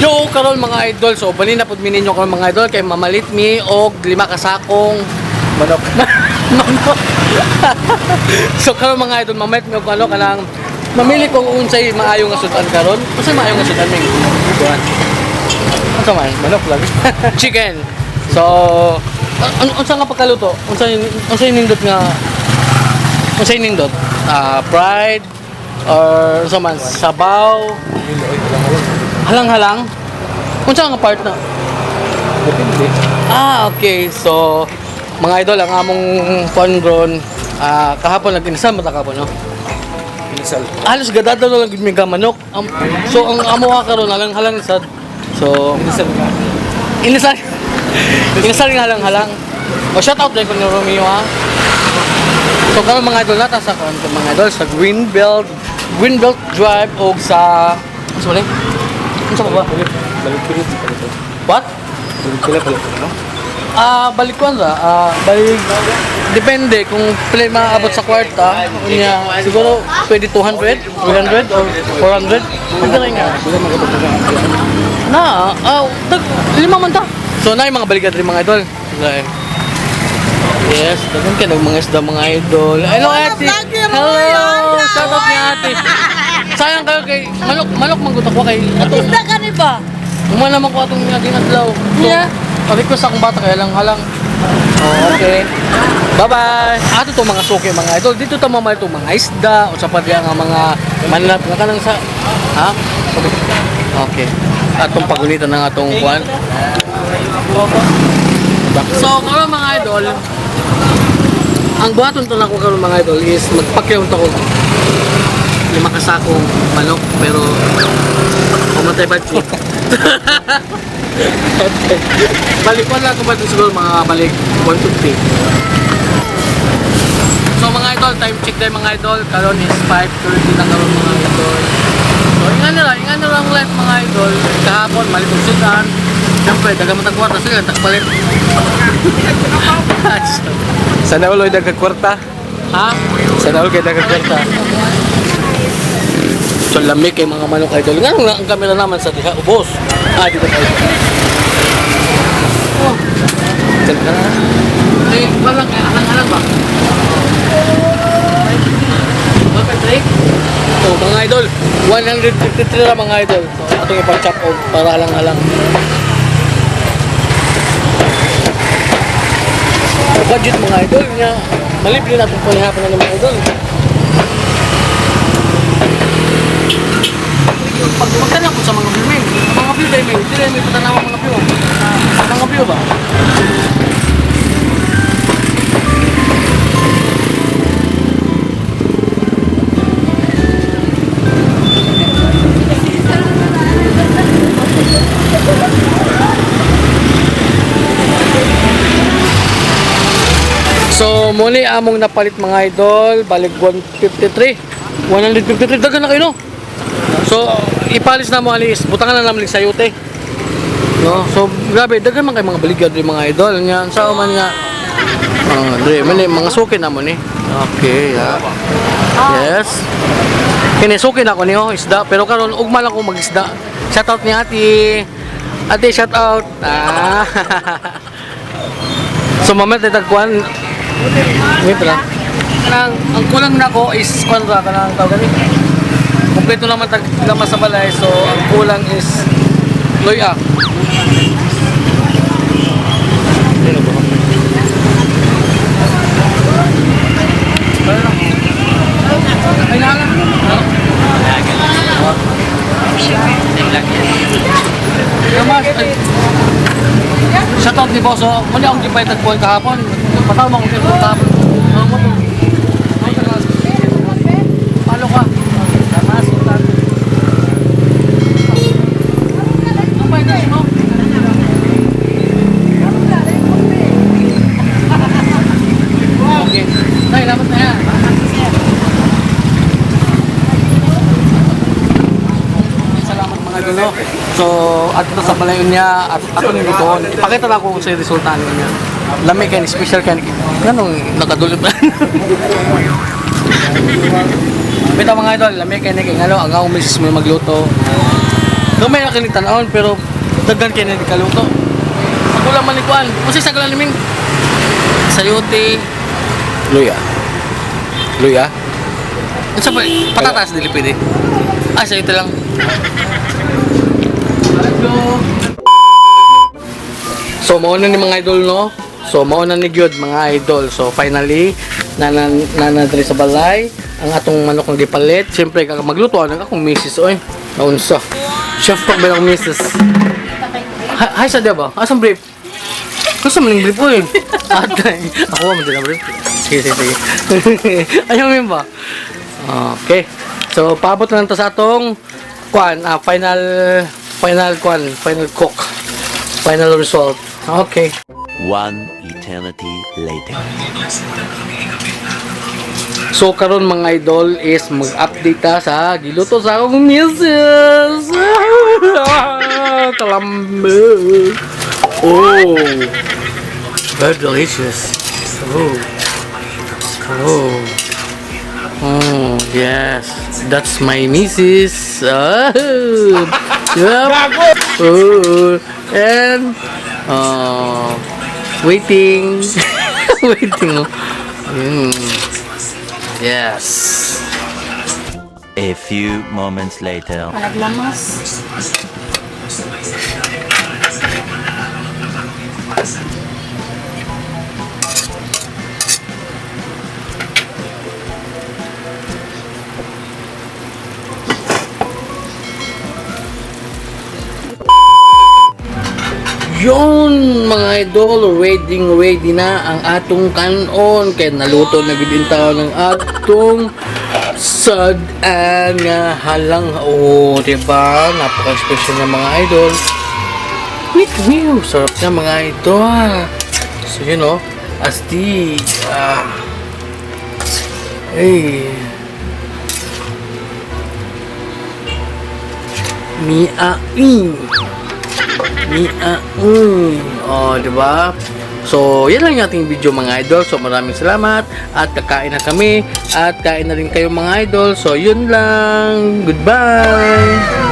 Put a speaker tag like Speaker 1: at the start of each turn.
Speaker 1: Yo, karon mga idol. So, bali na pud mininyo karon mga idol kay mamalit mi og lima ka sakong
Speaker 2: Manok.
Speaker 1: manok. so, karon mga idol, mamalit mi og ano kanang mamili kung unsay maayo nga sudan karon. Unsay maayo nga sudan ning kuan. Unsa man?
Speaker 2: Manok lang.
Speaker 1: Chicken. So, un- un- unsa nga pagkaluto? Unsay unsay nindot nga unsay nindot? Ah, fried or unsa man sabaw, halang-halang. Unsa nga part na?
Speaker 2: Depende.
Speaker 1: Ah, okay. So, mga idol, ang among fun grown, ah, kahapon nag-inasal mo ta kahapon, no?
Speaker 2: Inisal.
Speaker 1: Halos gadada na lang ka manok. Am- so, ang amo ka karon halang halang sad. So,
Speaker 2: Inisal nga.
Speaker 1: inasal. inasal nga halang halang. O shout out din ko ni Romeo ha. So, karon mga idol nata sa karon mga idol sa Greenbelt Greenbelt Drive o sa ano sa Ano sa ba?
Speaker 2: Balik. Pilit. Balik.
Speaker 1: What?
Speaker 2: Balik pila balik. No?
Speaker 1: Ah, balik ko ra. Ah, balik depende kung pila maabot sa kwarta. Unya siguro pwede 200, 300 or 400. Pwede rin nga.
Speaker 2: Na.
Speaker 1: Na, ah, dag, lima man ta. So na yung mga balikat rin mga idol. Like, Yes, dagan ka ng mga isda mga idol. Hello ate. Hello. Shout out ni ate. Sayang kayo kay manok manok manggutak ko kay ato.
Speaker 3: Isda ka ni ba?
Speaker 1: Umala man ko atong naging adlaw. So,
Speaker 3: Yeah.
Speaker 1: request akong bata kaya lang halang. Oh, okay. Bye-bye. Ato to mga suki mga idol. Dito ta mamay to mga isda o sa padya nga mga manlap nga kanang sa ha? Okay. Atong pagunitan ng atong kwan. So, karon mga idol, ang buhaton to nako karon mga idol is magpakyaw to ko lima ka sakong manok pero pumatay ba siya? balik ko lang ito siguro mga balik 150 so mga idol time check tayo mga idol karon is 5.30 na karon mga idol so ingan na lang ingan na lang ulit mga idol kahapon balik ko sudan siyempre daga matang kwarta sige takpalit
Speaker 2: Sana uloy dagag kwarta.
Speaker 1: ha?
Speaker 2: Sana uloy dagag kwarta.
Speaker 1: So lamig kay mga manok idol. Nga nga ang kamera naman sa diha ubos. Ah, dito tayo. Oh,
Speaker 2: Diyan ka na.
Speaker 1: eh, parang alang-alang ba? Okay, Drake. So, mga idol, 153 na mga idol. So, ito yung pang-chop off para alang-alang. Budget mga idol nga. Malipli na itong panghapon na ng mga idol. Pag magtanong ko sa mga view, men, mga view dahil, men, sila may patanaw mga view. Mga view ba? So, muli among napalit mga idol, balik 153. 153, dagan na kayo no? So, ipalis na mo alis, butangan na naman sa yote. No? So, grabe, dagan man kay mga baligad rin mga idol. Nga, sa man nga, uh, dre, mali, mga suki na mo ni. Okay, yeah. Yes. Kini suki na ko niyo, isda. Pero karon ugma lang ko mag-isda. Shout out ni ate. Ate, shout out. Ah. so, mamaya tayo tagkuhan. Wait lang. Kanang, ang kulang na ko is kuwan ra kanang tawag gani. Kompleto naman lamas sa balay so ang kulang is loya. Ay na lang. Kamas, ay, Shout out ni Boss, oh. Muna akong gipay tagpuan kahapon. Patama akong gipay kahapon. Ang mo to. Ay, kakas. Palo ka. Tamas, utan. Ang pwede mo? Okay. Tay, dapat na yan. Salamat mga gulo. So, at ito sa palayon niya, at ako nito doon. Ipakita lang ko sa resulta niya. Lami kayo, special kayo. Ganong nakadulot na. Bita mga idol, lami kayo ni King. Ano, ang ako misis mo magluto. Gamay na kanitanahon pero daghan kay na kaluto. Ako lang manikuan. Kasi sa galan niming sayote.
Speaker 2: Luya. Luya?
Speaker 1: Ano sa? Patatas dili pwede. Ah, sayote lang. So mao na ni mga idol no. So mao na ni gyud mga idol. So finally na na, na, na diri sa balay ang atong manok nga gipalit. Siyempre kag magluto ana akong misis oy. Naunsa. Chef pag ba akong misis. Hi sa diba? Asang brief? Mo ng brief oy. Atay. Ako man din ang brief. Sige, sige, sige. Ayaw mo ba? Okay. So, paabot na lang to sa atong kwan, ah, final final kwan, final cook. Final result. Okay.
Speaker 3: One eternity later.
Speaker 1: So karon mga idol is mag-update ta sa giluto sa akong misis. Talambe. Oh. Very delicious. Oh. Oh. Oh, yes. That's my missus. Oh. Yep. Oh. And uh, waiting. waiting. Mm. Yes.
Speaker 3: A few moments later.
Speaker 4: Naglamas.
Speaker 1: Yun mga idol, ready ready na ang atong kanon kay naluto na gid taon ng atong sad nga halang oh, di ba? Napaka-special na mga idol. Wait, wow, sarap na mga idol. So yun oh, astig. Ah. Hey. Mia-ing. Mia, mm. Oh, di ba? So, yan lang yung ating video mga idol. So, maraming salamat. At kakain na kami. At kain na rin kayo mga idol. So, yun lang. Goodbye!